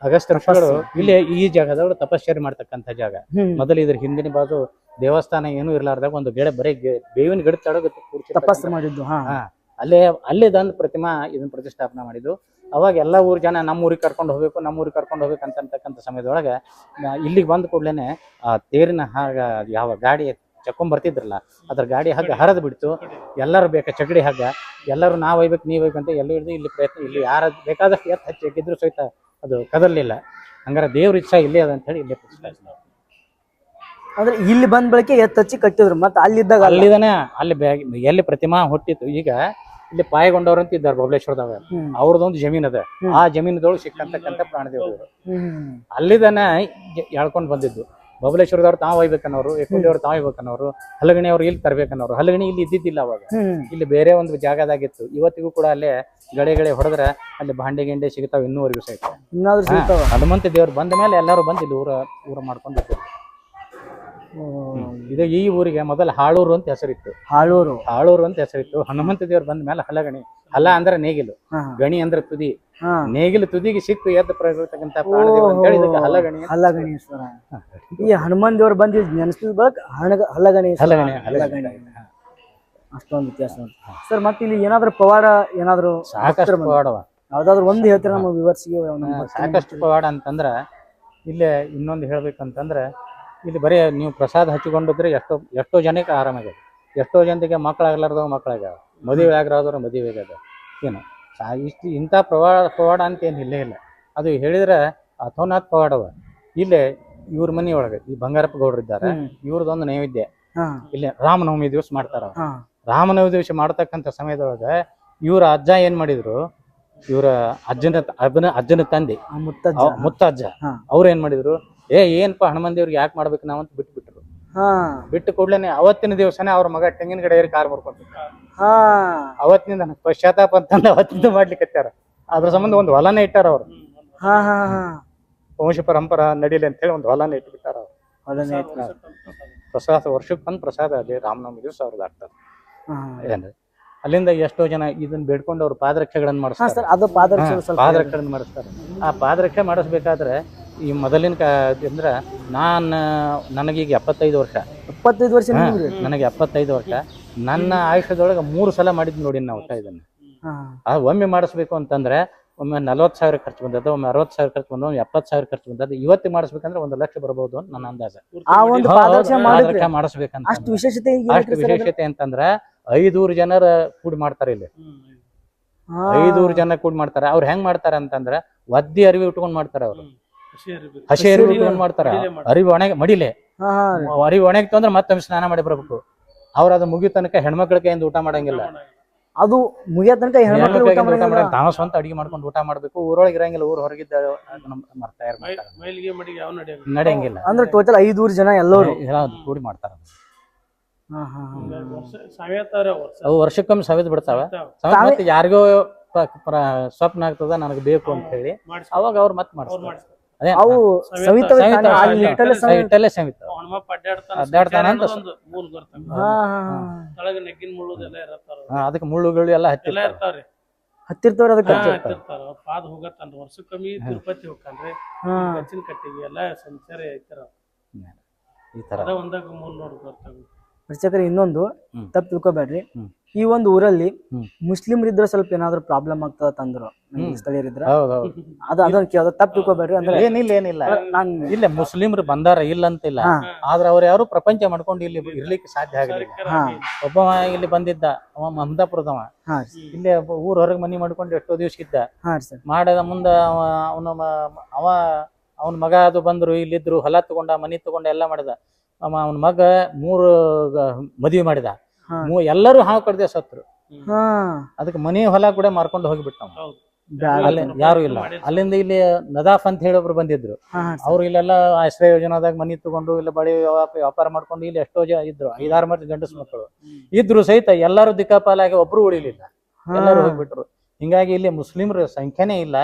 ಅಗಸ್ತ್ಯ ಋಷಿಗಳು. ಇಲ್ಲಿ ಈ ಜಾಗದವರು ತಪಶ್ಚರ್ಯ ಮಾಡ್ತಕ್ಕಂತ ಜಾಗ. ಮೊದಲು ಇದ್ರ ಹಿಂದಿನ ಬಾಜು ದೇವಸ್ಥಾನ ಏನು ಇರ್ಲಾರ್ದಾಗ ಒಂದು ಗಿಡ ಬರೀ ಬೇವಿನ ಗಿಡ ತಳಗ ತಪಸ್ಸು ಮಾಡಿದ್ದು ಹಾ. ಹಾ. ಅಲ್ಲೇ ಅಲ್ಲೇ ದಂದ್ ಪ್ರತಿಮಾ ಇದನ್ನ ಪ್ರತಿಷ್ಠಾಪನೆ ಮಾಡಿದ್ದು. ಅವಾಗ ಎಲ್ಲ ಊರ್ ಜನ ನಮ್ಮ ಊರಿಗೆ ಕರ್ಕೊಂಡು ಹೋಗ್ಬೇಕು ನಮ್ಮ ಊರಿಗೆ ಕರ್ಕೊಂಡು ಹೋಗ್ಬೇಕು ಅಂತ ಅಂತಕ್ಕಂಥ ಸಮಯದೊಳಗೆ ಇಲ್ಲಿಗೆ ಬಂದ ಕೂಡಲೇ ಆ ತೇರಿನ ಹಾಗ ಯಾವ ಗಾಡಿ ಚಕ್ಕೊಂಡ್ ಬರ್ತಿದ್ರಲ್ಲ ಅದ್ರ ಗಾಡಿ ಹಗ್ಗ ಹರದ್ ಬಿಡ್ತು. ಎಲ್ಲರೂ ಬೇಕಾ ಚಗಡಿ ಹಗ್ಗ? ಎಲ್ಲರೂ ನಾವ್ ಒಯ್ಬೇಕು ನೀವ್ ಒಯ್ಬೇಕು ಅಂತ ಎಲ್ಲೂ ಹಿಡಿದು ಇಲ್ಲಿ ಪ್ರಯತ್ನ ಇಲ್ಲಿ ಯಾರ ಬೇಕಾದಷ್ಟು ಎತ್ತ ಹಚ್ಚಿ ಸಹಿತ ಅದು ಕದರ್ಲಿಲ್ಲ. ಹಂಗಾರೆ ದೇವ್ರ ಇಚ್ಛಾ ಇಲ್ಲೇ ಅದ ಅಂತ ಹೇಳಿ ಇಲ್ಲೇ. ಅಂದ್ರೆ ಇಲ್ಲಿ ಬಂದ ಬಳಿಕ ಎತ್ತ ಹಚ್ಚಿ ಕಟ್ಟಿದ್ರು ಮತ್ತೆ ಅಲ್ಲಿದ್ದಾಗ ಅಲ್ಲ. ಅಲ್ಲಿದಾನೆ ಅಲ್ಲಿ ಬ್ಯಾಗ್- ಎಲ್ಲಿ ಪ್ರತಿಮಾ ಹುಟ್ಟಿತ್ತು ಈಗ ಇಲ್ಲಿ ಪಾಯಗೊಂಡವ್ರು ಅಂತ ಇದ್ದಾರೆ ಬಬಲೇಶ್ವರದಾಗ ಹ್ಮ್. ಅವ್ರದೊಂದು ಜಮೀನ್ ಅದ. ಆ ಜಮೀನದೊಳಗೆ ಸಿಕ್ಕಂತಕ್ಕಂಥ ಪ್ರಾಣದೇವರು ಅಲ್ಲಿದಾನೆ ಅಲ್ಲಿದಾನ ಎಳ್ಕೊಂಡ್ ಬಂದಿದ್ದು. ಬಬಲೇಶ್ವರದವ್ರು ತಾವು ಒಯ್ಬೇಕನ್ನೋರು ಎಕ್ಕುಂಡಿಯವ್ರು ತಾವು ಒಯ್ಬೇಕನ್ನೋರು ಹಲಗಣಿ ಅವ್ರು ಇಲ್ಲಿ ತರ್ಬೇಕನ್ನೋರು. ಹಲಗಣಿ ಇಲ್ಲಿ ಇದ್ದಿದ್ದಿಲ್ಲ ಅವಾಗ. ಇಲ್ಲಿ ಬೇರೆ ಒಂದು ಜಾಗದಾಗಿತ್ತು. ಇವತ್ತಿಗೂ ಕೂಡ ಅಲ್ಲೇ ಗಡೆ ಗಡೆ ಹೊಡೆದ್ರೆ ಅಲ್ಲಿ ಭಾಂಡೆ ಗಿಂಡೆ ಸಿಗ್ತಾವ ಇನ್ನೂವರೆಗೂ ಸಹಿತ. ಹನುಮಂತ ದೇವ್ರು ಬಂದ ಮೇಲೆ ಎಲ್ಲರೂ ಬಂದು ಇಲ್ಲಿ ಊರ ಊರ ಮಾಡ್ಕೊಂಡಿದ್ರು. ಇದು ಈ ಊರಿಗೆ ಮೊದಲ ಹಾಳೂರು ಅಂತ ಹೆಸರಿತ್ತು. ಹಾಳೂರು. ಹಾಳೂರು ಅಂತ ಹೆಸರಿತ್ತು. ಹನುಮಂತ ದೇವ್ರು ಬಂದ ಮೇಲೆ ಹಲಗಣಿ. ಹಲ ಅಂದ್ರೆ ನೇಗಿಲು. ಗಣಿ ಅಂದ್ರೆ ತುದಿ. ನೇಗಿಲು ತುದಿಗೆ ಸಿಕ್ಕು ಎದ್ದು ಅಂತೇಳಿ ಇದಕ್ಕೆ ಹಲಗಣಿ. ಅಂತ ಹಲ್ಲಗಣೇಶ್ವರ ಈ ಹನುಮಾನ್ ದೇವ್ರು ಬಂದು ನೆನೆಸಿದ ಬಳಕ ಹಣಗ ಹಲ್ಲಗಣೇಶ್ವರ ಹಲಗಣಿ ಹಲ್ಲಗಣಿ ಹಲಗಣಿ. ಅಷ್ಟೊಂದು ವ್ಯತ್ಯಾಸ ಸರ್ ಮತ್ತೆ ಇಲ್ಲಿ ಏನಾದ್ರೂ ಪವಾಡ ಏನಾದ್ರು ಸಾಕಷ್ಟು ಪವಾಡವ. ಯಾವ್ದಾದ್ರು ಒಂದು ಹೇಳ್ತೀರ ನಮ್ಮ ವಿವರ್ಸಿಗೆ? ಸಾಕಷ್ಟು ಪವಾಡ ಅಂತಂದ್ರ ಇಲ್ಲೇ ಇನ್ನೊಂದು ಹೇಳ್ಬೇಕಂತಂದ್ರ ಇಲ್ಲಿ ಬರೀ ನೀವು ಪ್ರಸಾದ ಹಚ್ಚಿಕೊಂಡಿದ್ರೆ ಎಷ್ಟೋ ಎಷ್ಟೋ ಜನಕ್ಕೆ ಆರಾಮಾಗ್ಯದ ಎಷ್ಟೋ ಜನರಿಗೆ ಮಕ್ಕಳಾಗ್ಲಾರ್ದವ ಮಕ್ಕಳಾಗ್ಯಾವ ಮದುವೆ ಆಗ್ರಾದವ್ರು ಮದುವೆ ಆಗ್ಯದ ಏನು? ಇಷ್ಟು ಇಂಥ ಪವಾಡ ಪವಾಡ ಅಂತ ಏನು ಇಲ್ಲೇ ಇಲ್ಲ. ಅದು ಹೇಳಿದ್ರೆ ಅಥೋನಾಥ್ ಪವಾಡವ ಇಲ್ಲೇ ಇವ್ರ ಮನೆಯೊಳಗೆ ಈ ಬಂಗಾರಪ್ಪ ಗೌಡ್ರು ಇದ್ದಾರೆ. ಇವ್ರದೊಂದು ನೈವೇದ್ಯ. ಇಲ್ಲಿ ರಾಮನವಮಿ ದಿವಸ ಮಾಡ್ತಾರ ರಾಮನವಮಿ ದಿವಸ ಮಾಡ್ತಕ್ಕಂಥ ಸಮಯದೊಳಗೆ ಇವ್ರ ಅಜ್ಜ ಏನ್ ಮಾಡಿದ್ರು? ಇವರ ಅಜ್ಜನ ಅಜ್ಜನ ಅಜ್ಜನ ತಂದೆ. ಮುತ್ತಜ್ಜ. ಅವ್ರ ಏನ್ ಮಾಡಿದ್ರು? ಏ ಏನ್ಪಾ ಹನುಮನ್ ದೇವ್ರಿಗೆ ಯಾಕೆ ಮಾಡ್ಬೇಕು ನಾವಂತ ಬಿಟ್ಟು ಬಿಟ್ರು ಹಾ. ಬಿಟ್ಟು ಕೂಡ್ಲೇನೆ ಅವತ್ತಿನ ದಿವಸನೇ ಅವ್ರ ಮಗ ತೆಂಗಿನ ಗಿಡ ಏರಿ ಕಾರ್ ಮಾಡ್ಕೊಂಡ್ರು ಹಾ. ಅವತ್ತಿನಿಂದ ನನಗೆ ಪಶ್ಚಾತ್ತಾಪ ಅಂತಂದ ಅವತ್ತಿಂದ ಮಾಡ್ಲಿಕ್ಕೆ ಅದ್ರ ಸಂಬಂಧ ಒಂದು ಹೊಲನೇ ಇಟ್ಟಾರ ಅವ್ರು. ಹಾ ಹಾ ಹಾ. ವಂಶ ಪರಂಪರಾ ನಡೀಲಿ ಅಂತ ಹೇಳಿ ಒಂದು ಹೊಲನೇ ಇಟ್ಬಿಟ್ಟಾರ ಅವ್ರು. ಹೊಲನೇ. ಪ್ರಸಾದ ವರ್ಷಕ್ಕೆ ಬಂದು ಪ್ರಸಾದ ಅಲ್ಲಿ ರಾಮನವಮಿ ದಿವಸ ಅವ್ರದ್ದು ಆಗ್ತದೆ. ಹಾ. ಏನ್ರಿ ಅಲ್ಲಿಂದ ಎಷ್ಟೋ ಜನ ಇದನ್ನ ಬೇಡ್ಕೊಂಡು ಅವ್ರು ಪಾದರಕ್ಷೆಗಳನ್ನ ಹಾ ಮಾಡಿಸ್ತಾರೆ ಸರ್ ಅದು ಪಾದರಕ್ಷೆ ಸ್ವಲ್ಪ ಪಾದರಕ್ಷೆಗಳನ್ನ ಮಾಡಿಸ್ತಾರೆ. ಆ ಪಾದರಕ್ಷೆ ಮಾಡಿಸ್ಬೇಕಾದ್ರೆ ಈ ಮೊದಲಿನ ಕಾ ಅಂದ್ರ ನಾನು ನನಗೀಗ ಎಪ್ಪತ್ತೈದು ವರ್ಷ. ಇಪ್ಪತ್ತೈದು ವರ್ಷ ಹಾ, ನನಗೆ ಎಪ್ಪತ್ತೈದು ವರ್ಷ. ನನ್ನ ಆಯುಷ್ಯದೊಳಗೆ ಮೂರು ಸಲ ಮಾಡಿದ್ ನೋಡಿ ನಾವು ಇದನ್ನ ಹಾ. ಆ ಒಮ್ಮೆ ಮಾಡಿಸ್ಬೇಕು ಅಂತಂದ್ರೆ ಒಮ್ಮೆ ನಲವತ್ತು ಸಾವಿರ ಖರ್ಚು ಬಂದದ್ದು ಒಮ್ಮೆ ಅರವತ್ತು ಸಾವಿರ ಖರ್ಚು ಬಂದದ್ದು ಒಮ್ಮೆ ಎಪ್ಪತ್ತು ಸಾವಿರ ಖರ್ಚು ಬಂದದ್ದು ಇವತ್ತು ಮಾಡಿಸ್ಬೇಕಂದ್ರೆ ಒಂದು ಲಕ್ಷ ಬರಬಹುದು ಅಂತ ನನ್ನ ಅಂದಾಜ. ಆ ಒಂದು ಹೌದು, ಪಾದರಕ್ಷೆ ಮಾಡಿದ್ರಿ ಪಾದರಕ್ಷೆ ಮಾಡಿಸ್ಬೇಕಂತ ಅಷ್ಟು ವಿಶೇಷತೆ ಈಗ ಅಷ್ಟು ವಿಶೇಷತೆ ಅಂತಂದ್ರೆ ಐದೂರು ಜನರ ಕೂಡಿ ಮಾಡ್ತಾರೆ ಇಲ್ಲಿ. ಹಾ. ಐದೂರು ಜನ ಕೂಡಿ ಮಾಡ್ತಾರೆ. ಅವ್ರು ಹೆಂಗ್ ಮಾಡ್ತಾರೆ ಅಂತಂದ್ರೆ ಒದ್ದಿ ಅರಿವಿ ಉಟ್ಕೊಂಡ್ ಮಾಡ್ತಾರೆ ಅವ್ರು. ಹಸಿ ಅರಿವಿ ಏನ್ ಮಾಡ್ತಾರ? ಮಾಡ್ತಾರೆ ಮಡಿಲೆ ಮಾಡ್ತಾರೆ. ಅರಿವಿ ಒಣಗಿ ಮಡಿಲೆ. ಹಾ ಹಾ ರೀ. ಅರಿವಿ ಒಣಗಿತ್ತು ಅಂದ್ರೆ ಮತ್ತೊಮ್ಮೆ ಸ್ನಾನ ಮಾಡಿ ಬರ್ಬೇಕು. ಅವ್ರ ಅದು ಮುಗಿಯ ತನಕ ಹೆಣ್ಮಕ್ಳ ಕೈಯಿಂದ ಊಟ ಮಾಡಂಗಿಲ್ಲ. ಅದು ಮುಗಿಯ ತನಕ ಹೆಣ್ಮಕ್ಳು ಊಟ ಮಾಡಂಗಿಲ್ಲ. ಮಾಡಂಗಿಲ್ಲ. ತಾವ ಸ್ವಂತ ಅಡಿಗೆ ಮಾಡ್ಕೊಂಡು ಊಟ ಮಾಡ್ಬೇಕು. ಊರೊಳಗೆ ಇರಂಗಿಲ್ಲ. ಊರ್ ಹೊರಗಿದ್ದ ಮಾಡ್ತಾರೆ? ಮೈಲಿಗೆ ಮಡಿಗೆ ಯಾವ ನಡೆಯಂಗಿಲ್ಲ. ಅಂದ್ರೆ ಟೋಟಲ್ ಐದೂರು ಜನ ಎಲ್ಲರೂ. ಕೂಡಿ ಮಾಡ್ತಾರ ಅವು ವರ್ಷಕ್ಕೊಮ್ಮೆ ಸವೆದ್ ಬಿಡ್ತಾವ. ಮತ್ತೆ ಯಾರಿಗೋ ಸ್ವಪ್ನ ಆಗ್ತದ ನನಗೆ ಬೇಕು ಅಂತ ಹೇಳಿ. ಅವಾಗ ಅವ್ರು ಮತ್ತೆ ಮಾಡಿಸ್ತಾರೆ. ಅದೇ ಅವು ಸವಿತಾ ಸವಿತವೆ ತಾನೇ, ಇಟ್ಟಲ್ಲೇ ಅಡ್ಡಾಡ್ತಾನ ಅಡ್ಡಾಡ್ತಾನ ಅಂತ. ಮೂಲ ಹಾ ಹಾ ಹಾ ತಳಗ ಮುಳ್ಳುದೆಲ್ಲ ಇರತ್ತಾರ ಅದಕ್ಕೆ ಮುಳ್ಳುಗಳು ಎಲ್ಲ ಎಲ್ಲ ಹತ್ತಿರ್ತಾವ ಇರ್ತಾವ್ರಿ. ಹತ್ತಿರ್ತವ್ರ ಅದಕ್ಕೆ ಹಾ, ಹತ್ತಿರ್ತಾರ. ಪಾದ ಹೋಗತ್ತನ್ರಿ ವರ್ಷಕ್ಕೊಮ್ಮೆ ತಿರುಪತಿ ಹೋಗ್ತಾನ್ರಿ. ಹಾ. ಕಚ್ಚಿನ ಕಟ್ಟಿಗೆ ಎಲ್ಲ ಸಂಚಾರ ಐತಾರ ಈ ತರ. ಅದ ಒಂದಾಗ ಮೂಲ್ ನೋಡ್ ಬರ್ತಾವ ಇನ್ನೊಂದು ಹ್ಮ್. ತಪ್ಪು ತಿಳ್ಕೊಬೇಡ್ರಿ. ಹ್ಮ್. ಈ ಒಂದು ಊರಲ್ಲಿ. ಮುಸ್ಲಿಮ್ರಿದ್ರೆ ಸ್ವಲ್ಪ ಏನಾದ್ರು ಪ್ರಾಬ್ಲಮ್ ಆಗ್ತದ ತಂದ್ರು ಸ್ಥಳೀಯರಿದ್ರೆ? ಅದು ಅದನ್ನ ಕೇಳೋದು ತಪ್ಪು ತಿಳ್ಕೊಬೇಡ್ರಿ ಅಂದ್ರೆ ಏನಿಲ್ಲ ಏನಿಲ್ಲ. ನಾನ್ ಇಲ್ಲ ಮುಸ್ಲಿಮ್ರು ಬಂದಾರ ಇಲ್ಲ ಅಂತಿಲ್ಲ. ಇಲ್ಲ ಆದ್ರೆ ಅವ್ರ ಯಾರು ಪ್ರಪಂಚ ಮಾಡ್ಕೊಂಡು ಇಲ್ಲಿ ಇರ್ಲಿಕ್ಕೆ ಸಾಧ್ಯ ಆಗಲಿಲ್ಲ. ಒಬ್ಬ ಇಲ್ಲಿ ಬಂದಿದ್ದ ಅವ ಮಮದಾಪುರದವ ಇಲ್ಲೇ ಊರ ಹೊರಗೆ ಮನಿ ಮಾಡ್ಕೊಂಡು ಎಷ್ಟೋ ದಿವಸ ಇದ್ದ. ಹಾ ಸರ್. ಮಾಡದ ಮುಂದ ಅವ ಅವನ ಅವ ಅವನ ಮಗ ಅದು ಬಂದ್ರು ಇಲ್ಲಿದ್ರು ಹೊಲ ತಗೊಂಡ ಮನಿ ತಗೊಂಡ ಎಲ್ಲ ಮಾಡಿದ. ಅವ ಅವನ ಮಗ ಮೂರು ಮದುವೆ ಮಾಡಿದ. ಮೂ- ಎಲ್ಲರೂ ಹಾವು ಕಡ್ದೆ ಸತ್ರು. ಹಾ. ಅದಕ್ಕೆ ಮನೆ ಹೊಲ ಕೂಡ ಮಾರ್ಕೊಂಡು ಹೋಗಿಬಿಟ್ಟ ನಾವು. ಹೌದು. ಅಲ್ಲಿ ಯಾರು ಇಲ್ಲ. ಅಲ್ಲಿಂದ ಇಲ್ಲಿ ನದಾಫ್ ಅಂತ ಹೇಳಿ ಒಬ್ರು ಬಂದಿದ್ರು. ಹಾ ಅವ್ರು ಇಲ್ಲೆಲ್ಲ ಆಶ್ರಯ ಯೋಜನಾದಾಗ ಮನಿ ತಗೊಂಡು ಇಲ್ಲ ಬಳಿ ವ್ಯಾಪ- ವ್ಯಾಪಾರ ಮಾಡ್ಕೊಂಡು ಇಲ್ಲಿ ಎಷ್ಟೋ ಜನ ಇದ್ರು. ಐದಾರು ಮಂದಿ ಗಂಡಸ್ ಮಕ್ಕಳು. ಇದ್ರು ಸಹಿತ ಎಲ್ಲರೂ ದಿಕ್ಕಾಪಾಲಾಗಿ ಒಬ್ರು ಉಳಿಲಿಲ್ಲ. ಎಲ್ಲರೂ ಹೋಗ್ಬಿಟ್ರು. ಹಿಂಗಾಗಿ ಇಲ್ಲಿ ಮುಸ್ಲಿಮರ ಸಂಖ್ಯೆನೇ ಇಲ್ಲ.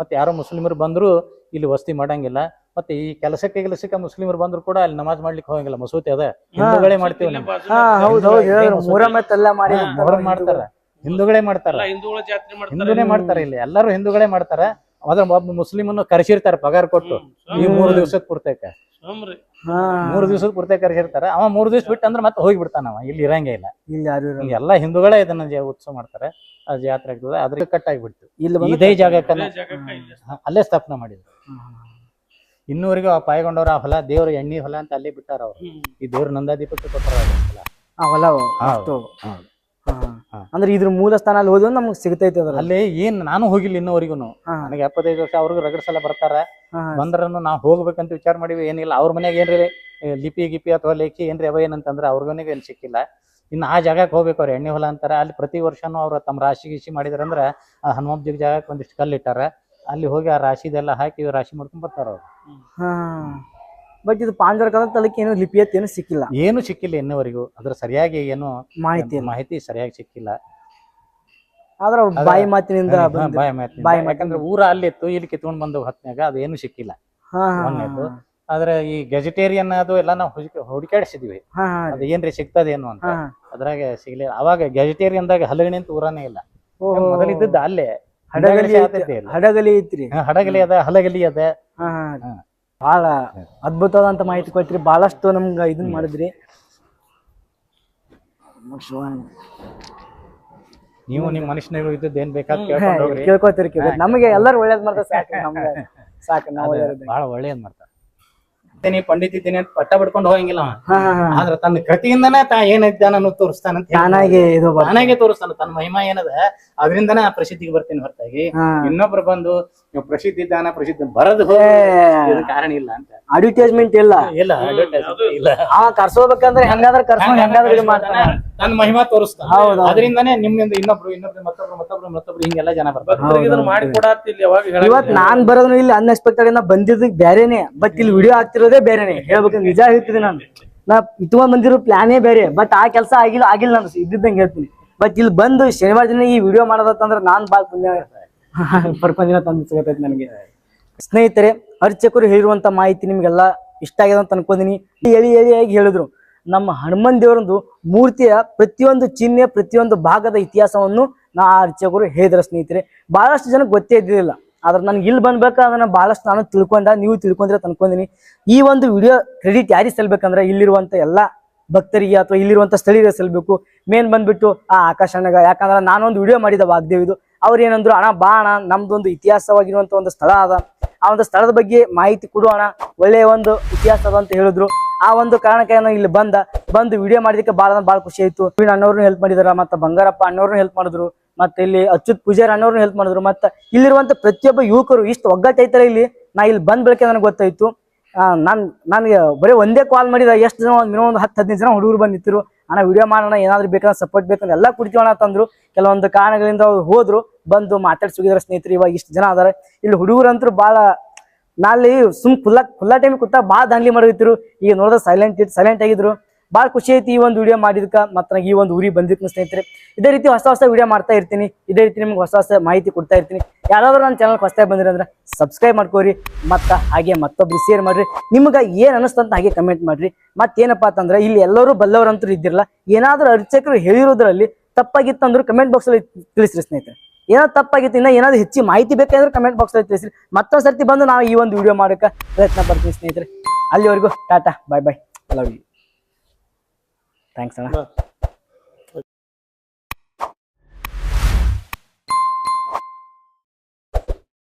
ಮತ್ತೆ ಯಾರೋ ಮುಸ್ಲಿಮರು ಬಂದ್ರು ಇಲ್ಲಿ ವಸ್ತಿ ಮಾಡಂಗಿಲ್ಲ. ಮತ್ತೆ ಈ ಕೆಲಸಕ್ಕೆ ಕೆಲಸಕ್ಕೆ ಮುಸ್ಲಿಮರು ಬಂದ್ರು ಕೂಡ ಅಲ್ಲಿ ನಮಾಜ್ ಮಾಡ್ಲಿಕ್ಕೆ ಹೋಗಂಗಿಲ್ಲ. ಮಸೂತಿ ಅದ. ಹಿಂದೂಗಳೇ ಮಾಡ್ತೀವಿ ಮಾಡ್ತಾರ. ಹಿಂದೂಗಳೇ ಮಾಡ್ತಾರ. ಎಲ್ಲ ಹಿಂದೂಗಳ ಜಾತ್ರೆ ಮಾಡ್ತಾರೆ. ಹಿಂದೂನೇ ಮಾಡ್ತಾರ ಇಲ್ಲಿ. ಎಲ್ಲರೂ ಹಿಂದೂಗಳೇ ಮಾಡ್ತಾರ. ಅದ್ರ ಒಬ್ಬ ಮುಸ್ಲಿಮನ್ನು ಕರೆಸಿರ್ತಾರ ಪಗಾರ ಕೊಟ್ಟು. ಈ ಮೂರು ದಿವಸದ ಪೂರ್ತೇಕ. ಮೂರ್ ದಿವಸದ ಪೂರ್ತಕ ಕರೆಸಿರ್ತಾರ. ಅವ ಮೂರು ದಿವಸ ಬಿಟ್ಟು ಅಂದ್ರೆ ಮತ್ತೆ ಹೋಗಿ ಬಿಡ್ತಾನ ಅವ ಇಲ್ಲಿ ಇರಂಗೇ ಇಲ್ಲ. ಇಲ್ಲಿ ಯಾರು ಇರಲ್ಲ. ಎಲ್ಲ ಹಿಂದೂಗಳೇ ಇದನ್ನ ಉತ್ಸವ ಮಾಡ್ತಾರೆ. ಅದು ಜಾತ್ರೆ ಆಗ್ತದೆ ಅದ್ರ ಕಟ್ ಆಗಿಬಿಡ್ತು ಇಲ್ಲಿ ಇದೇ ಜಾಗಕ್ಕ ಅಲ್ಲೇ? ಸ್ಥಾಪನೆ ಮಾಡಿದ್ರು. ಇನ್ನೂವರೆಗೂ ಆ ಪಾಯ್ಗೊಂಡವ್ರ ಆ ಹೊಲ ದೇವ್ರ ಎಣ್ಣಿ ಹೊಲ ಅಂತ ಅಲ್ಲೇ ಬಿಟ್ಟಾರ ಅವ್ರು. ಈ ದೇವ್ರ ನಂದಾದೀಪಕ್ಕೆ ಕೊಟ್ಟಾರ ಆ ಹೊಲ. ಅಂದ್ರೆ ಇದ್ರ ಮೂಲ ಸ್ಥಾನ ಅಲ್ಲಿ ಹೋದ್ರೆ ನಮ್ಗೆ ಸಿಗ್ತೈತೆ ಅದ್ರ ಅಲ್ಲಿ ಏನ್ ನಾನು ಹೋಗಿಲ್ಲ ಇನ್ನೂವರೆಗೂ ನನಗೆ ಎಪ್ಪತ್ತೈದು ವರ್ಷ ಅವ್ರಿಗೂ ರಗಡ್ ಸಲ ಬರ್ತಾರ. ಬಂದ್ರನ್ನು ಬಂದ್ರನು ನಾವು ಹೋಗ್ಬೇಕಂತ ವಿಚಾರ ಮಾಡಿವಿ ಏನಿಲ್ಲ. ಅವ್ರ ಮನೆಗೆ ಏನ್ರಿ ಲಿಪಿ ಗಿಪಿ ಅಥವಾ ಲೇಖಿ ಏನ್ರಿ ಅವ ಏನಂತಂದ್ರೆ ಅವ್ರಿಗೂ ಏನ್ ಸಿಕ್ಕಿಲ್ಲ. ಇನ್ನು ಆ ಜಾಗಕ್ಕೆ ಹೋಗ್ಬೇಕು ಅವ್ರು ಎಣ್ಣೆ ಹೊಲ ಅಂತಾರ. ಅಲ್ಲಿ ಪ್ರತಿ ವರ್ಷನೂ ಅವ್ರು ತಮ್ಮ ರಾಶಿ ಗೀಶಿ ಮಾಡಿದ್ರಂದ್ರೆ ಆ ಹನುಮಪ್ಜಿಗೆ ಜಾಗಕ್ಕೆ ಒಂದಿಷ್ಟು ಕಲ್ಲು ಇಟ್ಟಾರ. ಅಲ್ಲಿ ಹೋಗಿ ಆ ರಾಶಿದೆಲ್ಲ ಹಾಕಿ ರಾಶಿ ಮಾಡ್ಕೊಂಡ್ ಬರ್ತಾರ ಅವ್ರು. ಬಟ್ ಇದು ಪಾಂಜರ ಕಾಲದ ತಲಕ್ಕೆ ಏನು ಲಿಪಿಯತ್ ಏನು ಸಿಕ್ಕಿಲ್ಲ? ಏನು ಸಿಕ್ಕಿಲ್ಲ ಇನ್ನುವರೆಗೂ. ಅದ್ರ ಸರಿಯಾಗಿ ಏನು ಮಾಹಿತಿ ಮಾಹಿತಿ ಸರಿಯಾಗಿ ಸಿಕ್ಕಿಲ್ಲ. ಆದ್ರ ಬಾಯಿ ಮಾತಿನಿಂದ ಬಾಯಿ ಮಾತಿನಿಂದ. ಬಾಯಿ. ಯಾಕಂದ್ರೆ ಊರ ಅಲ್ಲಿತ್ತು ಇಲ್ಲಿ ಕಿತ್ಕೊಂಡ್ ಬಂದು ಹೊತ್ನ್ಯಾಗ ಅದೇನು ಸಿಕ್ಕಿಲ್ಲ. ಆದ್ರೆ ಈ ಗೆಜಿಟೇರಿಯನ್ ಅದು ಎಲ್ಲ ನಾವು ಹುಡುಕಿ ಹುಡುಕಾಡಿಸಿದ್ವಿ ಅದು ಏನ್ರಿ ಸಿಗ್ತದೇನು ಅಂತ. ಅದ್ರಾಗ ಸಿಗ್ಲಿಲ್ಲ. ಅವಾಗ ಗೆಜಿಟೇರಿಯನ್ದಾಗ ಹಲಗಣಿ ಅಂತ ಊರಾನೇ ಇಲ್ಲ. ಓಹೋ. ಮೊದಲು ಇದ್ದದ್ದು ಅಲ್ಲೇ. ಹಡಗಲಿ. ಹಡಗಲಿ ಐತ್ರಿ. ಹಡಗಲಿ ಅದ ಹಲಗಲಿ ಅದ. ಬಹಳ ಅದ್ಭುತವಾದಂತ ಮಾಹಿತಿ ಕೊಟ್ರಿ. ಬಹಳಷ್ಟು ನಮ್ಗ ಇದನ್ ಮಾಡಿದ್ರಿ. ನೀವು ನಿಮ್ ಮನುಷ್ಯನಿಗೂ ಇದ್ದದ್ದು ಏನ್ ಬೇಕಾದ್ ಕೇಳ್ಕೊಂಡು ಹೋಗ್ರಿ. ಕೇಳ್ಕೊತೀರಿ ನಮಗೆ ಎಲ್ಲರೂ ಒಳ್ಳೇದ್ ಮಾಡ್ತಾರೆ ಸಾಕು. ನಮ್ಗೆ ಸಾಕು ನಾವು ಬಹಳ ಒಳ್ಳೇದ್ ಮಾಡ್ತಾರ. ನೀ ಪಂಡಿತ್ ಇದ್ದೀನಿ ಅಂತ ಪಟ್ಟ ಬಿಡ್ಕೊಂಡು ಹೋಗಂಗಿಲ್ಲ ಅವ. ಹಾ ಆದ್ರ ತನ್ನ ಕೃತಿಯಿಂದನೇ ತಾ ಏನಿದ್ದಾನ ತೋರಿಸ್ತಾನ ತಾನಾಗೆ ಇದು ತಾನಾಗೆ ತೋರಿಸ್ತಾನ. ತನ್ನ ಮಹಿಮಾ ಏನದ? ಅದರಿಂದನೇ ಆ ಪ್ರಸಿದ್ಧಿಗೆ ಬರ್ತೀನಿ ಹೊರತಾಗಿ. ಇನ್ನೊಬ್ರು ಬಂದು ನೀವು ಪ್ರಸಿದ್ಧ ಇದ್ದಾನ ಪ್ರಸಿದ್ಧ ಬರದು ಕಾರಣ ಇಲ್ಲ ಅಂತ. ಅಡ್ವರ್ಟೈಸ್ಮೆಂಟ್ ಇಲ್ಲ. ಇಲ್ಲ ಅಡ್ವರ್ಟೈಸ್ಮೆಂಟ್ ಇಲ್ಲ. ಆ ಕರ್ಸೋಬೇಕಂದ್ರೆ ಹೆಂಗಾದ್ರ ಕರ್ಸೋ ಹೆಂಗಾದ್ರ ತನ್ನ ಮಹಿಮಾ ತೋರಿಸ್ತಾನೆ ಹೌದು, ಹೌದು. ಅದರಿಂದನೇ ನಿಮ್ಮಿಂದ ಇನ್ನೊಬ್ರು ಇನ್ನೊಬ್ರು ಮತ್ತೊಬ್ರು ಮತ್ತೊಬ್ರು ಮತ್ತೊಬ್ರು ಹಿಂಗೆಲ್ಲ ಜನ ಬರ್ತಾರೆ. ಭಕ್ತರಿಗೆ ಇದನ್ನ ಮಾಡಿ ಕೊಡಾತ್ ಇಲ್ಲಿ ಯಾವಾಗ ಹೇಳಂಗಿಲ್ಲ. ಇವತ್ ನಾನ್ ಬರೋದು ಇಲ್ಲಿ ಅನ್ಎಕ್ಸ್ಪೆಕ್ಟೆಡ್ ನಾ ಬಂದಿದ್ದು ಬೇರೆನೆ ಬಟ್ ಇಲ್ಲಿ ವಿಡಿಯೋ ಆಗ್ತಿರೋದೇ ಬೇರೆನೆ. ಹೇಳ್ಬೇಕು ನಿಜ ಹೇಳ್ತೀನಿ ನಾನು. ನಾ ಇಟ್ಕೊಂಡ್ ಬಂದಿರೋ ಪ್ಲಾನೇ ಬೇರೆ ಬಟ್ ಆ ಕೆಲಸ ಆಗಿಲ್ಲ ಆಗಿಲ್ಲ ನಾನು ಇದ್ದಿದ್ದಂಗೆ ಹೇಳ್ತೀನಿ. ಬಟ್ ಇಲ್ಲಿ ಬಂದು ಶನಿವಾರ ದಿನ ಈ ವಿಡಿಯೋ ಮಾಡೋದಂದ್ರೆ ನಾನ್ ಬಾಳ್ ಪುಣ್ಯ ಪರ್ಪಂದಿನ ತಂದು ಸಿಗತೈತಿ ನನಗೆ. ಸ್ನೇಹಿತರೆ ಅರ್ಚಕರು ಹೇಳಿರುವಂತ ಮಾಹಿತಿ ನಿಮ್ಗೆಲ್ಲ ಇಷ್ಟ ಆಗಿದೆ ಅಂತ ಅನ್ಕೊಂಡಿನಿ. ಎಳಿ ಎಳಿಯಾಗಿ ಹೇಳಿದ್ರು. ನಮ್ಮ ಹನುಮನ್ ದೇವರೊಂದು ಮೂರ್ತಿಯ ಪ್ರತಿಯೊಂದು ಚಿಹ್ನೆ, ಪ್ರತಿಯೊಂದು ಭಾಗದ ಇತಿಹಾಸವನ್ನು ನಾ ಅರ್ಚಕರು ಹೇಳಿದ್ರ ಸ್ನೇಹಿತರೆ. ಬಹಳಷ್ಟು ಜನಕ್ಕೆ ಗೊತ್ತೇ ಇದ್ದಿರಲಿಲ್ಲ ಆದ್ರೆ ನನ್ಗೆ ಇಲ್ಲಿ ಅದನ್ನ ಬಹಳಷ್ಟು ನಾನು ತಿಳ್ಕೊಂಡ, ನೀವು ತಿಳ್ಕೊಂಡ್ರೆ ತಂದ್ಕೊಂಡಿನಿ ಈ ಒಂದು ವಿಡಿಯೋ ಕ್ರೆಡಿಟ್ ಯಾರಿಗೆ ಸಲ್ಬೇಕಂದ್ರೆ ಇಲ್ಲಿರುವಂತ ಎಲ್ಲ ಭಕ್ತರಿಗೆ ಅಥವಾ ಇಲ್ಲಿರುವಂತ ಸ್ಥಳೀಯರಿಗೆ ಸಲ್ಬೇಕು. ಮೇನ್ ಬಂದ್ಬಿಟ್ಟು ಆ ಆಕಾಶ ಅಣ್ಣಗ ಯಾಕಂದ್ರೆ ನಾನೊಂದು ವಿಡಿಯೋ ಮಾಡಿದ ವಾಗ್ದೇವಿದು ಅವ್ರು ಏನಂದ್ರು, ಅಣ್ಣ, ಬಾ ಅಣ್ಣ, ನಮ್ದೊಂದು ಇತಿಹಾಸವಾಗಿರುವಂತ ಒಂದು ಸ್ಥಳ ಅದ. ಆ ಒಂದು ಸ್ಥಳದ ಬಗ್ಗೆ ಮಾಹಿತಿ ಕೊಡು ಅಣ್ಣ. ಒಳ್ಳೆಯ ಒಂದು ಇತಿಹಾಸ ಅದ ಅಂತ ಹೇಳಿದ್ರು. ಆ ಒಂದು ಕಾರಣಕ್ಕೆ ನಾನು ಇಲ್ಲಿ ಬಂದ, ಬಂದು ವಿಡಿಯೋ ಮಾಡಿದಕ್ಕೆ ಬಾಳ ಬಾಳ ಖುಷಿ ಆಯ್ತು. ಅಣ್ಣವ್ರನ್ನ ಹೆಲ್ಪ್ ಮಾಡಿದಾರ, ಮತ್ತೆ ಬಂಗಾರಪ್ಪ ಅಣ್ಣವ್ರನ್ನ ಹೆಲ್ಪ್ ಮಾಡಿದ್ರು, ಮತ್ತೆ ಇಲ್ಲಿ ಅಚ್ಯುತ್ ಪೂಜಾರಿ ಅಣ್ಣವ್ರನ್ನ ಹೆಲ್ಪ್ ಮಾಡಿದ್ರು, ಮತ್ತೆ ಇಲ್ಲಿರುವಂತ ಪ್ರತಿಯೊಬ್ಬ ಯುವಕರು ಇಷ್ಟು ಒಗ್ಗಟ್ಟೈತರ ಇಲ್ಲಿ. ನಾ ಇಲ್ಲಿ ಬಂದ್ ಬೆಳಕೆ ನನಗೆ ಗೊತ್ತಾಯ್ತು. ನಾನ್, ನನಗೆ ಬರೀ ಒಂದೇ ಕಾಲ್ ಮಾಡಿದ, ಎಷ್ಟು ಜನ ಒಂದು ಮಿನಿಮಮ್ ಒಂದು ಹತ್ತು, ಹದಿನೈದು ಜನ ಹುಡುಗರು ಬಂದಿತ್ತು ಅಣ್ಣ ವಿಡಿಯೋ ಮಾಡೋಣ, ಏನಾದ್ರು ಬೇಕಂದ್ರೆ ಸಪೋರ್ಟ್ ಬೇಕಂದ್ರೆ ಎಲ್ಲ ಕುಡಿತೀವಣ ಅಂತಂದ್ರು ಕೆಲವೊಂದು ಕಾರಣಗಳಿಂದ ಅವ್ರು ಹೋದ್ರು, ಬಂದು ಮಾತಾಡ್ಸಿದ್ರ ಸ್ನೇಹಿತರು, ಇವಾಗ ಇಷ್ಟು ಜನ ಅದಾರೆ. ಇಲ್ಲಿ ಹುಡುಗರಂತೂ ಭಾಳ ನಾಲ್ಲಿ ಸುಮ್ ಫುಲ್ಲ ಫುಲ್ಲ ಟೈಮ್ ಕೂತ ಭಾಳ ದಾಂಡ್ಲಿ ಮಾಡಿದ್ರು ಈಗ ನೋಡಿದ್ರೆ ಸೈಲೆಂಟ್ ಇತ್ತು ಸೈಲೆಂಟ್ ಆಗಿದ್ರು. ಭಾಳ ಖುಷಿ ಐತಿ ಈ ಒಂದು ವಿಡಿಯೋ ಮಾಡಿದ್ಕ, ಮತ್ತು ನನಗೆ ಈ ಒಂದು ಊರಿಗೆ ಬಂದಿತ್ತು ಸ್ನೇಹಿತರೆ. ಇದೇ ರೀತಿ ಹೊಸ ಹೊಸ ವಿಡಿಯೋ ಮಾಡ್ತಾ ಇರ್ತೀನಿ. ಇದೇ ರೀತಿ ನಿಮ್ಗೆ ಹೊಸ ಹೊಸ ಮಾಹಿತಿ ಕೊಡ್ತಾ ಇರ್ತೀನಿ. ಯಾರಾದ್ರೂ ನನ್ನ ಚಾನಲ್ ಹೊಸದಾಗಿ ಬಂದಿರಿ ಅಂದ್ರೆ ಸಬ್ಸ್ಕ್ರೈಬ್ ಮಾಡ್ಕೋರಿ, ಮತ್ತು ಹಾಗೆ ಮತ್ತೊಬ್ರು ಶೇರ್ ಮಾಡ್ರಿ. ನಿಮ್ಗೆ ಏನು ಅನಿಸ್ತಂತ ಹಾಗೆ ಕಮೆಂಟ್ ಮಾಡ್ರಿ. ಮತ್ತೇನಪ್ಪ ಅಂತಂದ್ರೆ, ಇಲ್ಲಿ ಎಲ್ಲರೂ ಬಲ್ಲವರಂತೂ ಇದ್ದಿರಲ್ಲ. ಏನಾದ್ರೂ ಅರ್ಚಕರು ಹೇಳಿರೋದ್ರಲ್ಲಿ ತಪ್ಪಾಗಿತ್ತಂದ್ರೆ ಕಮೆಂಟ್ ಬಾಕ್ಸಲ್ಲಿ ತಿಳಿಸ್ರಿ ಸ್ನೇಹಿತರೆ. ಏನಾದ್ರು ತಪ್ಪಾಗಿತ್ತು, ಇನ್ನ ಏನಾದ್ರು ಹೆಚ್ಚು ಮಾಹಿತಿ ಬೇಕಾದ್ರೆ ಕಮೆಂಟ್ ಬಾಕ್ಸಲ್ಲಿ ತಿಳಿಸಿ ಮತ್ತೊಂದು ಸರ್ತಿ ಬಂದು ನಾವು ಈ ಒಂದು ವಿಡಿಯೋ ಮಾಡೋಕೆ ಪ್ರಯತ್ನ ಪಡ್ತೀನಿ ಸ್ನೇಹಿತರೆ. ಅಲ್ಲಿವರೆಗೂ tata bye bye love you thanks ಅಣ್ಣ.